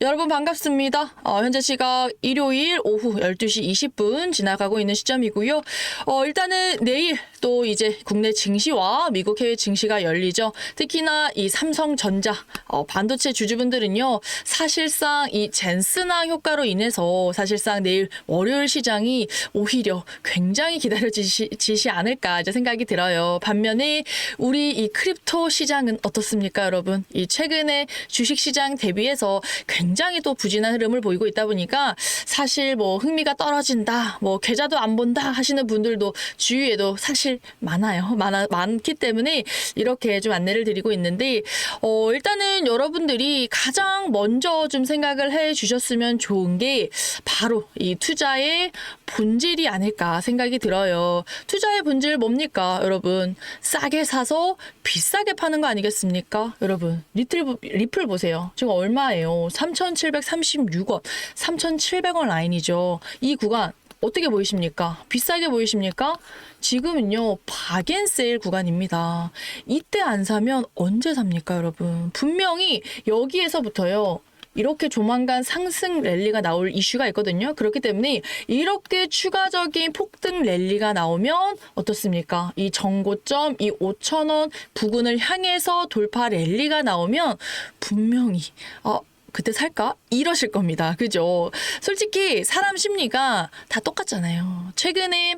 여러분 반갑습니다. 어, 현재 시각 일요일 오후 12시 20분 지나가고 있는 시점이고요. 어, 일단은 내일 또 이제 국내 증시와 미국 해외 증시가 열리죠. 특히나 이 삼성전자 어, 반도체 주주분들은요. 사실상 이 젠스나 효과로 인해서 사실상 내일 월요일 시장이 오히려 굉장히 기다려지시 지시 않을까 이제 생각이 들어요. 반면에 우리 이 크립토 시장은 어떻습니까, 여러분? 이 최근에 주식 시장 대비해서 굉장히 또 부진한 흐름을 보이고 있다 보니까 사실 뭐 흥미가 떨어진다, 뭐 계좌도 안 본다 하시는 분들도 주위에도 사실 많아요. 많아 많기 때문에 이렇게 좀 안내를 드리고 있는데 어 일단은 여러분들이 가장 먼저 좀 생각을 해 주셨으면 좋은 게 바로 이 투자의 본질이 아닐까 생각이 들어요. 투자의 본질 뭡니까, 여러분? 싸게 사서 비싸게 파는 거 아니겠습니까? 여러분, 리틀, 보- 리플 보세요. 지금 얼마예요? 3,736원, 3,700원 라인이죠. 이 구간 어떻게 보이십니까? 비싸게 보이십니까? 지금은요, 박앤세일 구간입니다. 이때 안 사면 언제 삽니까, 여러분? 분명히 여기에서부터요, 이렇게 조만간 상승 랠리가 나올 이슈가 있거든요. 그렇기 때문에 이렇게 추가적인 폭등 랠리가 나오면 어떻습니까? 이 정고점, 이 5천원 부근을 향해서 돌파 랠리가 나오면 분명히 어, 그때 살까? 이러실 겁니다. 그죠? 솔직히 사람 심리가 다 똑같잖아요. 최근에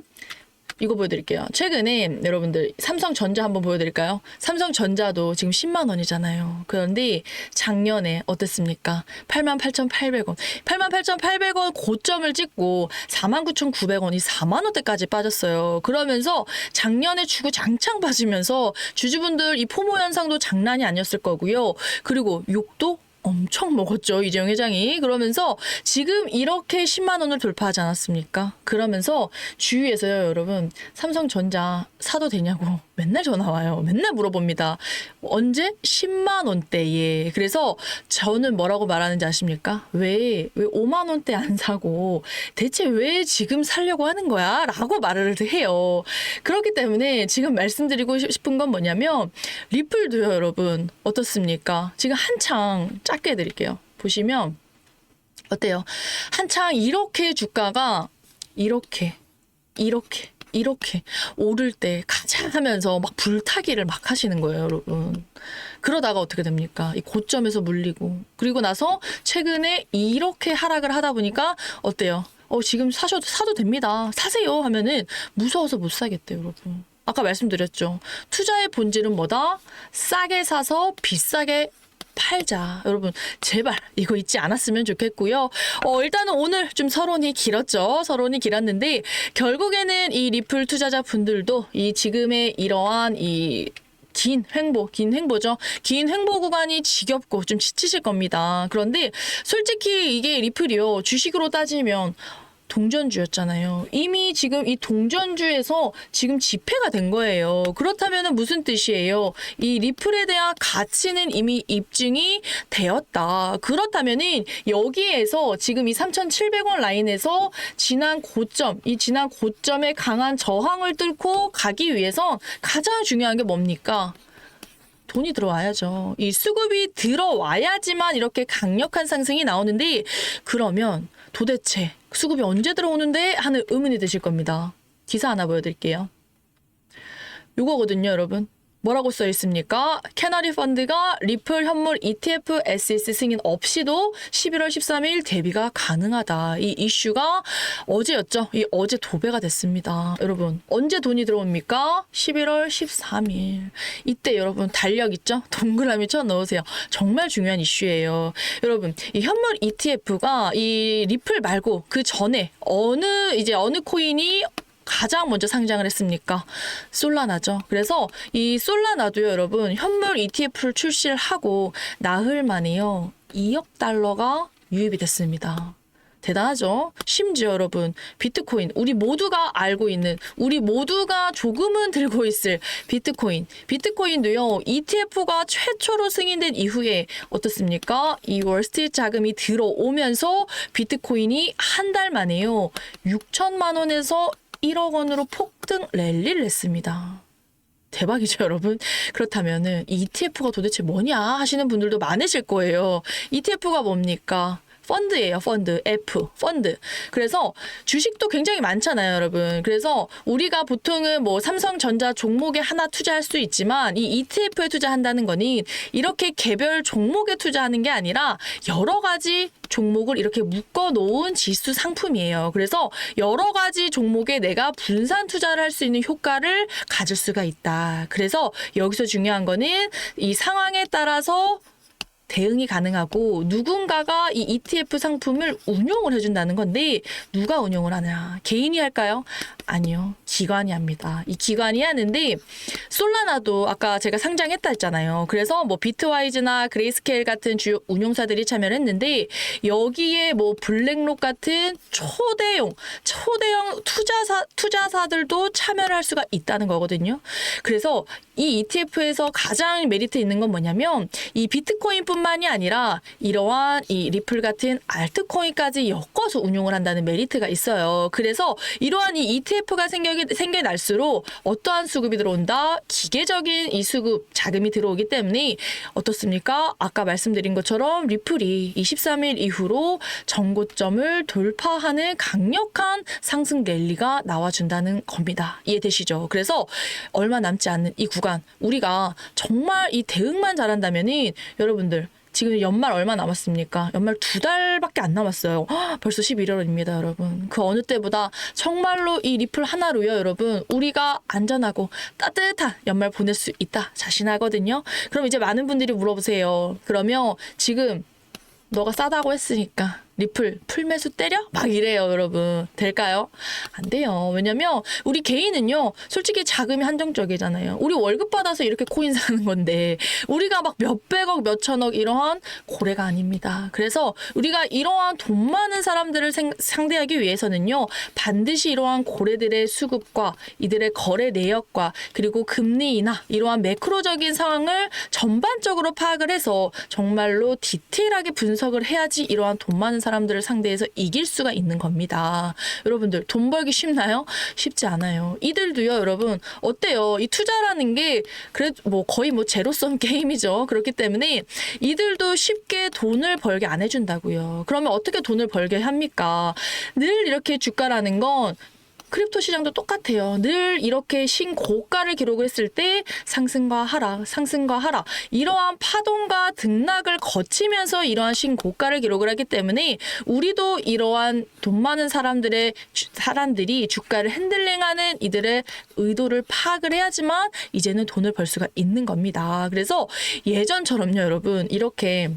이거 보여드릴게요. 최근에 여러분들 삼성전자 한번 보여드릴까요? 삼성전자도 지금 10만 원이잖아요. 그런데 작년에 어땠습니까? 88,800원. 88,800원 고점을 찍고 49,900원이 4만 원대까지 빠졌어요. 그러면서 작년에 주고 장창 빠지면서 주주분들 이 포모 현상도 장난이 아니었을 거고요. 그리고 욕도 엄청 먹었죠 이재용 회장이 그러면서 지금 이렇게 10만 원을 돌파하지 않았습니까? 그러면서 주위에서요 여러분 삼성전자 사도 되냐고 맨날 전화 와요 맨날 물어봅니다 언제 10만 원대에 그래서 저는 뭐라고 말하는지 아십니까? 왜 왜 5만 원대 안 사고 대체 왜 지금 살려고 하는 거야?라고 말을 해요 그렇기 때문에 지금 말씀드리고 싶은 건 뭐냐면 리플도요 여러분 어떻습니까? 지금 한창 짧게 해드릴게요. 보시면 어때요? 한창 이렇게 주가가 이렇게 이렇게 이렇게 오를 때 가자 하면서 막 불타기를 막 하시는 거예요, 여러분. 그러다가 어떻게 됩니까? 이 고점에서 물리고 그리고 나서 최근에 이렇게 하락을 하다 보니까 어때요? 어 지금 사셔도 사도 됩니다. 사세요 하면은 무서워서 못 사겠대요, 여러분. 아까 말씀드렸죠. 투자의 본질은 뭐다? 싸게 사서 비싸게 팔자. 여러분, 제발 이거 잊지 않았으면 좋겠고요. 어, 일단은 오늘 좀 서론이 길었죠. 서론이 길었는데, 결국에는 이 리플 투자자 분들도 이 지금의 이러한 이긴 횡보, 긴 횡보죠. 긴 횡보 구간이 지겹고 좀 지치실 겁니다. 그런데 솔직히 이게 리플이요. 주식으로 따지면 동전주였잖아요. 이미 지금 이 동전주에서 지금 지폐가 된 거예요. 그렇다면 무슨 뜻이에요? 이 리플에 대한 가치는 이미 입증이 되었다. 그렇다면은 여기에서 지금 이 3,700원 라인에서 지난 고점, 이 지난 고점의 강한 저항을 뚫고 가기 위해선 가장 중요한 게 뭡니까? 돈이 들어와야죠. 이 수급이 들어와야지만 이렇게 강력한 상승이 나오는데 그러면 도대체 수급이 언제 들어오는데 하는 의문이 드실 겁니다. 기사 하나 보여드릴게요. 요거거든요, 여러분. 뭐라고 써 있습니까? 캐나리 펀드가 리플 현물 ETF SEC 승인 없이도 11월 13일 대비가 가능하다. 이 이슈가 어제였죠. 이 어제 도배가 됐습니다. 여러분, 언제 돈이 들어옵니까? 11월 13일. 이때 여러분 달력 있죠? 동그라미 쳐 넣으세요. 정말 중요한 이슈예요. 여러분, 이 현물 ETF가 이 리플 말고 그 전에 어느 이제 어느 코인이 가장 먼저 상장을 했습니까? 솔라나죠. 그래서 이 솔라나도요, 여러분, 현물 ETF를 출시를 하고 나흘 만에요, 2억 달러가 유입이 됐습니다. 대단하죠? 심지어 여러분, 비트코인, 우리 모두가 알고 있는, 우리 모두가 조금은 들고 있을 비트코인. 비트코인도요, ETF가 최초로 승인된 이후에 어떻습니까? 이 월스트리트 자금이 들어오면서 비트코인이 한 달 만에요, 6천만 원에서 1억 원으로 폭등 랠리를 했습니다. 대박이죠, 여러분. 그렇다면은 이 ETF가 도대체 뭐냐 하시는 분들도 많으실 거예요. ETF가 뭡니까? 펀드예요, 펀드. F, 펀드. 그래서 주식도 굉장히 많잖아요, 여러분. 그래서 우리가 보통은 뭐 삼성전자 종목에 하나 투자할 수 있지만 이 ETF에 투자한다는 거는 이렇게 개별 종목에 투자하는 게 아니라 여러 가지 종목을 이렇게 묶어 놓은 지수 상품이에요. 그래서 여러 가지 종목에 내가 분산 투자를 할 수 있는 효과를 가질 수가 있다. 그래서 여기서 중요한 거는 이 상황에 따라서 대응이 가능하고 누군가가 이 ETF 상품을 운용을 해준다는 건데 누가 운용을 하냐 개인이 할까요? 아니요 기관이 합니다. 이 기관이 하는데 솔라나도 아까 제가 상장했다 했잖아요. 그래서 뭐 비트와이즈나 그레이스케일 같은 주요 운용사들이 참여를 했는데 여기에 뭐 블랙록 같은 초대형 초대형 투자사 투자사들도 참여를 할 수가 있다는 거거든요. 그래서 이 ETF에서 가장 메리트 있는 건 뭐냐면 이 비트코인뿐만 이 아니라 이러한 이 리플 같은 알트코인까지 엮어서 운용을 한다는 메리트가 있어요. 그래서 이러한 이 ETF가 생겨 생겨날수록 어떠한 수급이 들어온다? 기계적인 이 수급 자금이 들어오기 때문에 어떻습니까? 아까 말씀드린 것처럼 리플이 23일 이후로 정고점을 돌파하는 강력한 상승 랠리가 나와준다는 겁니다. 이해되시죠? 그래서 얼마 남지 않는 이 구간 우리가 정말 이 대응만 잘한다면은 여러분들 지금 연말 얼마 남았습니까? 연말 두 달밖에 안 남았어요. 헉, 벌써 11월입니다, 여러분. 그 어느 때보다 정말로 이 리플 하나로요, 여러분. 우리가 안전하고 따뜻한 연말 보낼 수 있다 자신하거든요. 그럼 이제 많은 분들이 물어보세요. 그러면 지금 너가 싸다고 했으니까 리플 풀매수 때려? 막 이래요, 여러분. 될까요? 안 돼요. 왜냐면 우리 개인은요, 솔직히 자금이 한정적이잖아요. 우리 월급 받아서 이렇게 코인 사는 건데 우리가 막 몇백억, 몇천억 이러한 고래가 아닙니다. 그래서 우리가 이러한 돈 많은 사람들을 생- 상대하기 위해서는요, 반드시 이러한 고래들의 수급과 이들의 거래 내역과 그리고 금리 인하 이러한 매크로적인 상황을 전반적으로 파악을 해서 정말로 디테일하게 분석을 해야지 이러한 돈 많은 사람 들을 상대해서 이길 수가 있는 겁니다. 여러분들 돈 벌기 쉽나요? 쉽지 않아요. 이들도요, 여러분 어때요? 이 투자라는 게 그래도 뭐 거의 뭐 제로섬 게임이죠. 그렇기 때문에 이들도 쉽게 돈을 벌게 안 해준다고요. 그러면 어떻게 돈을 벌게 합니까? 늘 이렇게 주가라는 건 크립토 시장도 똑같아요. 늘 이렇게 신고가를 기록을 했을 때 상승과 하락, 상승과 하락 이러한 파동과 등락을 거치면서 이러한 신고가를 기록을 하기 때문에 우리도 이러한 돈 많은 사람들의 주- 사람들이 주가를 핸들링하는 이들의 의도를 파악을 해야지만 이제는 돈을 벌 수가 있는 겁니다. 그래서 예전처럼요, 여러분 이렇게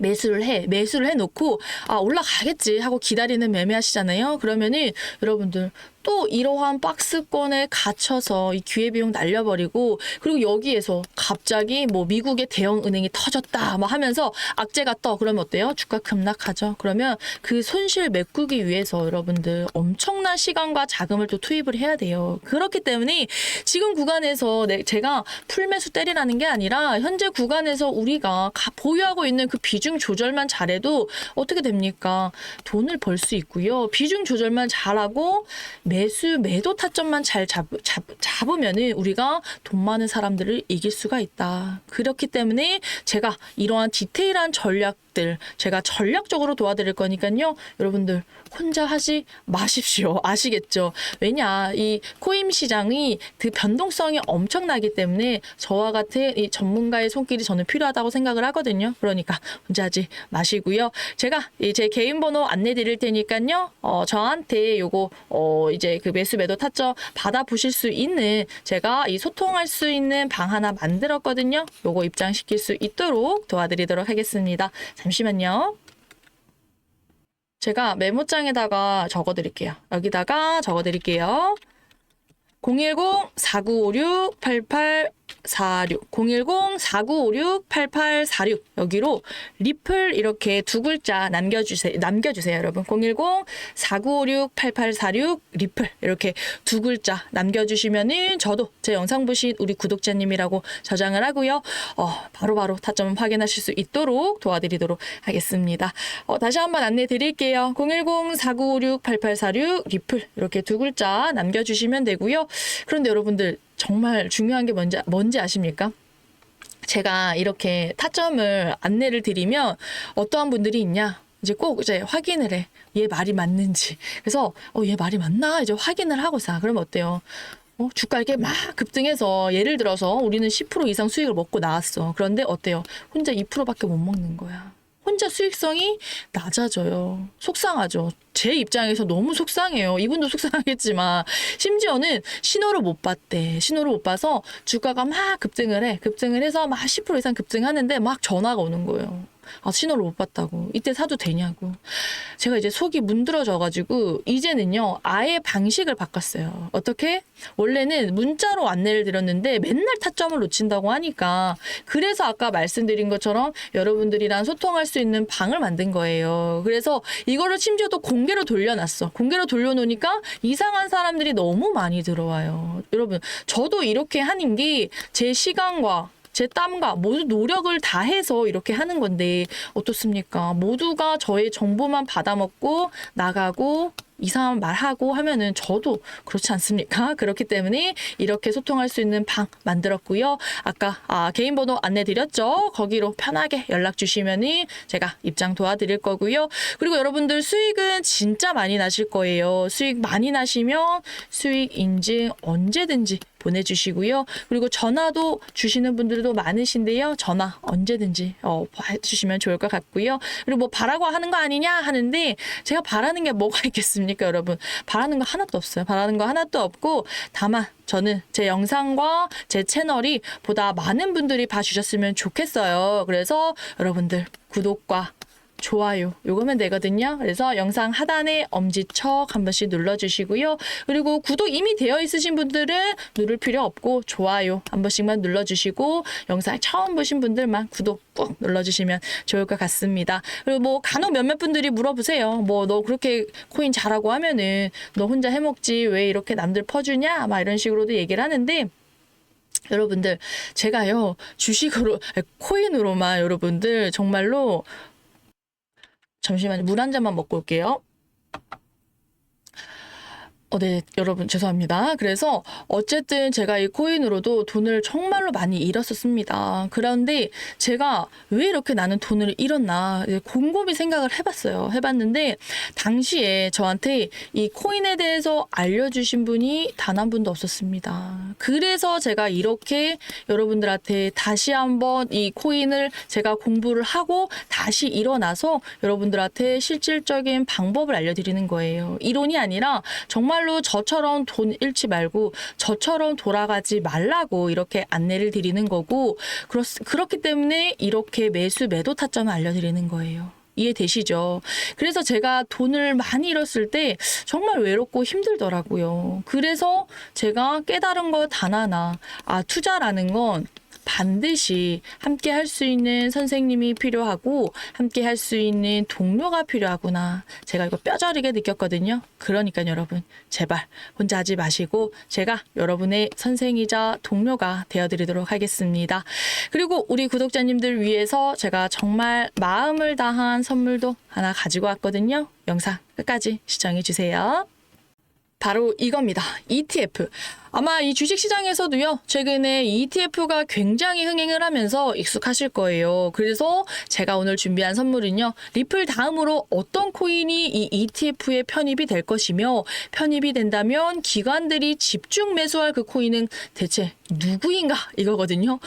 매수를 해 매수를 해놓고 아 올라가겠지 하고 기다리는 매매하시잖아요. 그러면은 여러분들 또 이러한 박스권에 갇혀서 이 기회비용 날려버리고 그리고 여기에서 갑자기 뭐 미국의 대형 은행이 터졌다 막 하면서 악재가 떠 그러면 어때요? 주가 급락하죠. 그러면 그 손실 메꾸기 위해서 여러분들 엄청난 시간과 자금을 또 투입을 해야 돼요. 그렇기 때문에 지금 구간에서 내- 제가 풀매수 때리라는 게 아니라 현재 구간에서 우리가 가- 보유하고 있는 그 비중 조절만 잘해도 어떻게 됩니까? 돈을 벌 수 있고요. 비중 조절만 잘하고 매수 매도 타점만 잘 잡, 잡, 잡으면은 우리가 돈 많은 사람들을 이길 수가 있다. 그렇기 때문에 제가 이러한 디테일한 전략 들 제가 전략적으로 도와드릴 거니까요. 여러분들 혼자 하지 마십시오. 아시겠죠? 왜냐 이 코인 시장이 그 변동성이 엄청나기 때문에 저와 같은 이 전문가의 손길이 저는 필요하다고 생각을 하거든요. 그러니까 혼자 하지 마시고요. 제가 이제 개인 번호 안내 드릴 테니까요. 어, 저한테 요거 어, 이제 그 매수 매도 타점 받아 보실 수 있는 제가 이 소통할 수 있는 방 하나 만들었거든요. 요거 입장시킬 수 있도록 도와드리도록 하겠습니다. 잠시만요. 제가 메모장에다가 적어 드릴게요. 여기다가 적어 드릴게요. 010-4956-8846 010-4956-8846 여기로 리플 이렇게 두 글자 남겨 주세요. 남겨 주세요, 여러분. 010-4956-8846 리플 이렇게 두 글자 남겨 주시면은 저도 제 영상 보신 우리 구독자님이라고 저장을 하고요. 어, 바로바로 타점 확인하실 수 있도록 도와드리도록 하겠습니다. 어, 다시 한번 안내 드릴게요. 010-4956-8846 리플 이렇게 두 글자 남겨 주시면 되고요. 그런데 여러분들 정말 중요한 게 뭔지 뭔지 아십니까? 제가 이렇게 타점을 안내를 드리면 어떠한 분들이 있냐? 이제 꼭 이제 확인을 해. 얘 말이 맞는지. 그래서 어, 얘 말이 맞나? 이제 확인을 하고 사. 그러면 어때요? 어, 주가 이렇게 막 급등해서 예를 들어서 우리는 10% 이상 수익을 먹고 나왔어. 그런데 어때요? 혼자 2%밖에 못 먹는 거야. 혼자 수익성이 낮아져요. 속상하죠. 제 입장에서 너무 속상해요. 이분도 속상하겠지만 심지어는 신호를 못 봤대. 신호를 못 봐서 주가가 막 급등을 해. 급등을 해서 막 10% 이상 급등하는데 막 전화가 오는 거예요. 아, 신호를 못 봤다고. 이때 사도 되냐고. 제가 이제 속이 문드러져가지고, 이제는요, 아예 방식을 바꿨어요. 어떻게? 원래는 문자로 안내를 드렸는데 맨날 타점을 놓친다고 하니까, 그래서 아까 말씀드린 것처럼 여러분들이랑 소통할 수 있는 방을 만든 거예요. 그래서 이거를 심지어 또 공개로 돌려놨어. 공개로 돌려놓으니까 이상한 사람들이 너무 많이 들어와요. 여러분, 저도 이렇게 하는 게 제 시간과 제 땀과 모두 노력을 다해서 이렇게 하는 건데 어떻습니까? 모두가 저의 정보만 받아먹고 나가고 이상한 말하고 하면은 저도 그렇지 않습니까? 그렇기 때문에 이렇게 소통할 수 있는 방 만들었고요. 아까 아, 개인 번호 안내 드렸죠? 거기로 편하게 연락 주시면은 제가 입장 도와드릴 거고요. 그리고 여러분들 수익은 진짜 많이 나실 거예요. 수익 많이 나시면 수익 인증 언제든지 보내주시고요. 그리고 전화도 주시는 분들도 많으신데요. 전화 언제든지 어, 해주시면 좋을 것 같고요. 그리고 뭐 바라고 하는 거 아니냐 하는데 제가 바라는 게 뭐가 있겠습니까, 여러분? 바라는 거 하나도 없어요. 바라는 거 하나도 없고 다만 저는 제 영상과 제 채널이 보다 많은 분들이 봐주셨으면 좋겠어요. 그래서 여러분들 구독과 좋아요 요거면 되거든요. 그래서 영상 하단에 엄지척 한 번씩 눌러주시고요. 그리고 구독 이미 되어 있으신 분들은 누를 필요 없고 좋아요 한 번씩만 눌러주시고 영상 처음 보신 분들만 구독 꾹 눌러주시면 좋을 것 같습니다. 그리고 뭐 간혹 몇몇 분들이 물어보세요. 뭐 너 그렇게 코인 잘하고 하면은 너 혼자 해먹지 왜 이렇게 남들 퍼주냐 막 이런 식으로도 얘기를 하는데 여러분들 제가요 주식으로 코인으로만 여러분들 정말로 잠시만요. 물 한 잔만 먹고 올게요. 어, 네, 여러분, 죄송합니다. 그래서, 어쨌든 제가 이 코인으로도 돈을 정말로 많이 잃었었습니다. 그런데 제가 왜 이렇게 나는 돈을 잃었나, 곰곰이 생각을 해봤어요. 해봤는데, 당시에 저한테 이 코인에 대해서 알려주신 분이 단 한 분도 없었습니다. 그래서 제가 이렇게 여러분들한테 다시 한번 이 코인을 제가 공부를 하고 다시 일어나서 여러분들한테 실질적인 방법을 알려드리는 거예요. 이론이 아니라 정말 로 저처럼 돈 잃지 말고 저처럼 돌아가지 말라고 이렇게 안내를 드리는 거고 그렇, 그렇기 때문에 이렇게 매수 매도 타점을 알려드리는 거예요. 이해되시죠? 그래서 제가 돈을 많이 잃었을 때 정말 외롭고 힘들더라고요. 그래서 제가 깨달은 거단 하나. 아, 투자라는 건 반드시 함께 할 수 있는 선생님이 필요하고 함께 할 수 있는 동료가 필요하구나. 제가 이거 뼈저리게 느꼈거든요. 그러니까 여러분, 제발 혼자 하지 마시고 제가 여러분의 선생이자 동료가 되어드리도록 하겠습니다. 그리고 우리 구독자님들 위해서 제가 정말 마음을 다한 선물도 하나 가지고 왔거든요. 영상 끝까지 시청해 주세요. 바로 이겁니다. ETF. 아마 이 주식 시장에서도요, 최근에 ETF가 굉장히 흥행을 하면서 익숙하실 거예요. 그래서 제가 오늘 준비한 선물은요, 리플 다음으로 어떤 코인이 이 ETF에 편입이 될 것이며, 편입이 된다면 기관들이 집중 매수할 그 코인은 대체 누구인가? 이거거든요.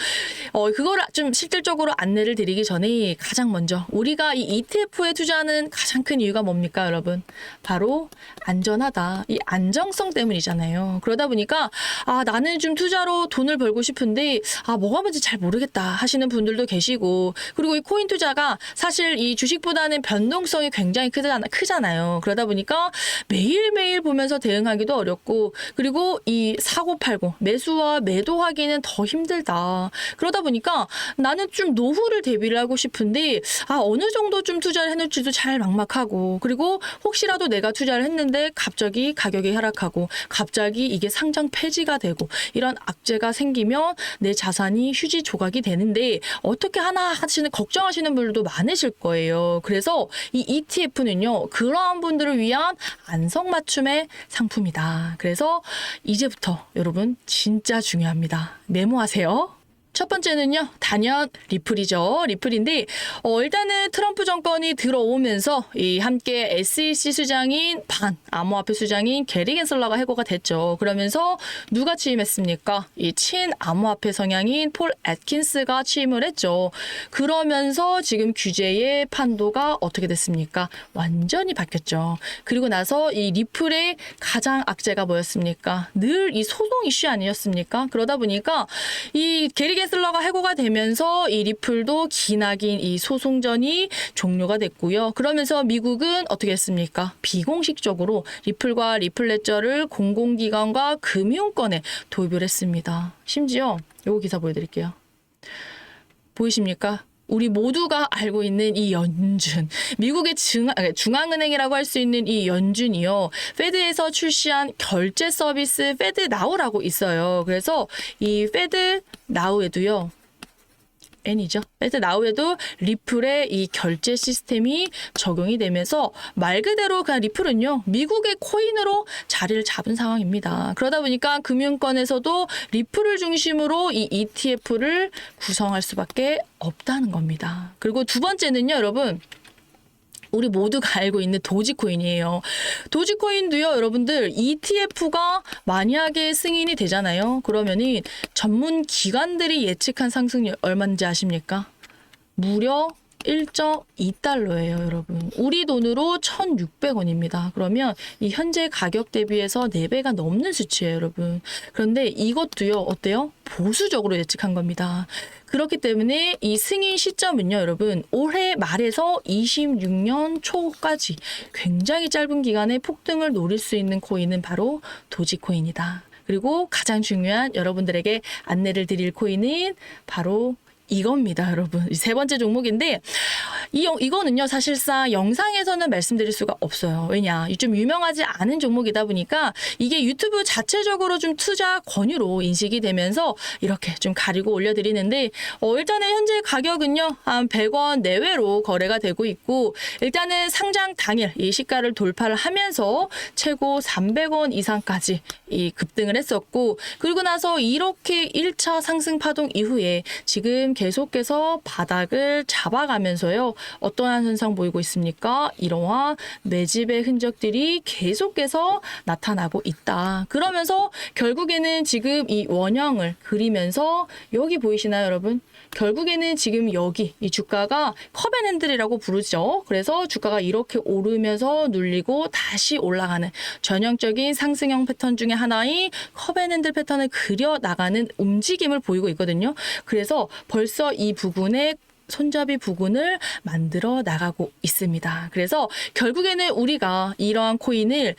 어, 그거를 좀 실질적으로 안내를 드리기 전에 가장 먼저 우리가 이 ETF에 투자하는 가장 큰 이유가 뭡니까, 여러분? 바로 안전하다. 이 안정성 때문이잖아요. 그러다 보니까 아, 나는 좀 투자로 돈을 벌고 싶은데 아, 뭐가 뭔지 잘 모르겠다 하시는 분들도 계시고 그리고 이 코인 투자가 사실 이 주식보다는 변동성이 굉장히 크잖아, 크잖아요. 그러다 보니까 매일매일 보면서 대응하기도 어렵고 그리고 이 사고 팔고 매수와 매도하기는 더 힘들다. 그러다 보니까 나는 좀 노후를 대비를 하고 싶은데 아, 어느 정도 좀 투자를 해놓을지도 잘 막막하고 그리고 혹시라도 내가 투자를 했는데 갑자기 가격이 하락하고 갑자기 이게 상장 폐지 폐지가 되고 이런 악재가 생기면 내 자산이 휴지 조각이 되는데 어떻게 하나 하시는 걱정하시는 분들도 많으실 거예요. 그래서 이 ETF는요 그러한 분들을 위한 안성 맞춤의 상품이다. 그래서 이제부터 여러분 진짜 중요합니다. 메모하세요. 첫 번째는요, 단연 리플이죠. 리플인데, 어, 일단은 트럼프 정권이 들어오면서 이 함께 SEC 수장인 반, 암호화폐 수장인 게리 겐슬러가 해고가 됐죠. 그러면서 누가 취임했습니까? 이 친 암호화폐 성향인 폴 애킨스가 취임을 했죠. 그러면서 지금 규제의 판도가 어떻게 됐습니까? 완전히 바뀌었죠. 그리고 나서 이 리플의 가장 악재가 뭐였습니까? 늘 이 소송 이슈 아니었습니까? 그러다 보니까 이 게리 겐슬러 가 해고가 되면서 이 리플도 기나긴 이 소송전이 종료가 됐고요. 그러면서 미국은 어떻게 했습니까? 비공식적으로 리플과 리플레저를 공공기관과 금융권에 도입을 했습니다. 심지어 요거 기사 보여드릴게요. 보이십니까? 우리 모두가 알고 있는 이 연준, 미국의 중앙, 아니, 중앙은행이라고 할 수 있는 이 연준이요, 페드에서 출시한 결제 서비스 페드 나우라고 있어요. 그래서 이 페드 나우에도요, N이죠. 페드 나우에도 리플의 이 결제 시스템이 적용이 되면서 말 그대로 그냥 리플은요 미국의 코인으로 자리를 잡은 상황입니다. 그러다 보니까 금융권에서도 리플을 중심으로 이 ETF를 구성할 수밖에 없다는 겁니다. 그리고 두 번째는요, 여러분. 우리 모두가 알고 있는 도지코인이에요. 도지코인도요, 여러분들 ETF가 만약에 승인이 되잖아요. 그러면은 전문 기관들이 예측한 상승률 얼마인지 아십니까? 무려 1.2달러예요, 여러분. 우리 돈으로 1,600원입니다. 그러면 이 현재 가격 대비해서 4배가 넘는 수치예요, 여러분. 그런데 이것도요, 어때요? 보수적으로 예측한 겁니다. 그렇기 때문에 이 승인 시점은요, 여러분, 올해 말에서 26년 초까지 굉장히 짧은 기간에 폭등을 노릴 수 있는 코인은 바로 도지코인이다. 그리고 가장 중요한 여러분들에게 안내를 드릴 코인은 바로 이겁니다, 여러분. 이세 번째 종목인데 이 영- 이거는요 사실상 영상에서는 말씀드릴 수가 없어요. 왜냐, 이좀 유명하지 않은 종목이다 보니까 이게 유튜브 자체적으로 좀 투자 권유로 인식이 되면서 이렇게 좀 가리고 올려드리는데 어, 일단은 현재 가격은요 한 100원 내외로 거래가 되고 있고 일단은 상장 당일 이 시가를 돌파를 하면서 최고 300원 이상까지 이 급등을 했었고 그리고 나서 이렇게 1차 상승 파동 이후에 지금 계속해서 바닥을 잡아가면서요 어떠한 현상 보이고 있습니까? 이러한 매집의 흔적들이 계속해서 나타나고 있다. 그러면서 결국에는 지금 이 원형을 그리면서 여기 보이시나요, 여러분? 결국에는 지금 여기 이 주가가 컵앤핸들이라고 부르죠. 그래서 주가가 이렇게 오르면서 눌리고 다시 올라가는 전형적인 상승형 패턴 중에 하나인 컵앤핸들 패턴을 그려 나가는 움직임을 보이고 있거든요. 그래서 벌써 이 부분에 손잡이 부분을 만들어 나가고 있습니다. 그래서 결국에는 우리가 이러한 코인을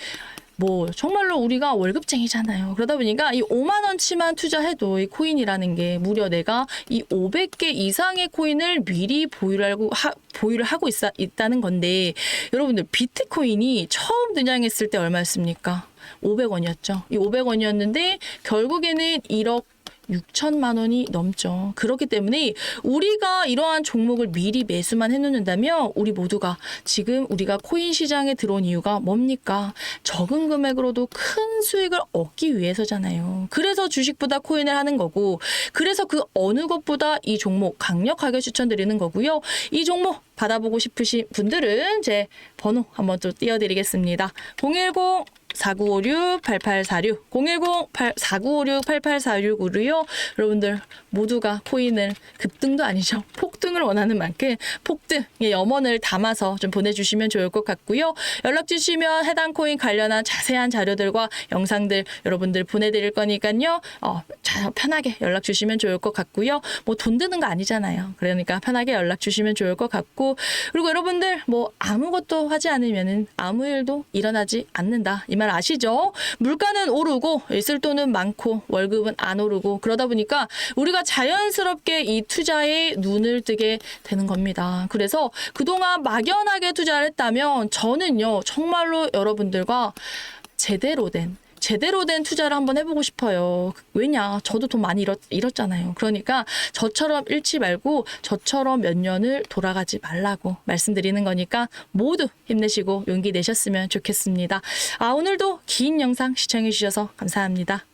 뭐 정말로 우리가 월급쟁이잖아요. 그러다 보니까 이 5만 원치만 투자해도 이 코인이라는 게 무려 내가 이 500개 이상의 코인을 미리 보유를 하고 하, 보유를 하고 있, 있다는 건데 여러분들 비트코인이 처음 등장했을 때 얼마였습니까? 500원이었죠. 이 500원이었는데 결국에는 1억 6천만 원이 넘죠. 그렇기 때문에 우리가 이러한 종목을 미리 매수만 해놓는다면 우리 모두가 지금 우리가 코인 시장에 들어온 이유가 뭡니까? 적은 금액으로도 큰 수익을 얻기 위해서잖아요. 그래서 주식보다 코인을 하는 거고, 그래서 그 어느 것보다 이 종목 강력하게 추천드리는 거고요. 이 종목 받아보고 싶으신 분들은 제 번호 한번 또 띄워드리겠습니다. 010 4956-8846, 010-4956-8846으로요. 여러분들 모두가 코인을 급등도 아니죠. 폭등을 원하는 만큼 폭등의 염원을 담아서 좀 보내주시면 좋을 것 같고요. 연락 주시면 해당 코인 관련한 자세한 자료들과 영상들 여러분들 보내드릴 거니까요. 어, 자, 편하게 연락 주시면 좋을 것 같고요. 뭐 돈 드는 거 아니잖아요. 그러니까 편하게 연락 주시면 좋을 것 같고 그리고 여러분들 뭐 아무것도 하지 않으면은 아무 일도 일어나지 않는다. 이말 아시죠? 물가는 오르고 있을 돈은 많고 월급은 안 오르고 그러다 보니까 우리가 자연스럽게 이 투자에 눈을 뜨게 되는 겁니다. 그래서 그동안 막연하게 투자를 했다면 저는요 정말로 여러분들과 제대로 된 제대로 된 투자를 한번 해보고 싶어요. 왜냐? 저도 돈 많이 잃었, 잃었잖아요. 그러니까 저처럼 잃지 말고 저처럼 몇 년을 돌아가지 말라고 말씀드리는 거니까 모두 힘내시고 용기 내셨으면 좋겠습니다. 아, 오늘도 긴 영상 시청해주셔서 감사합니다.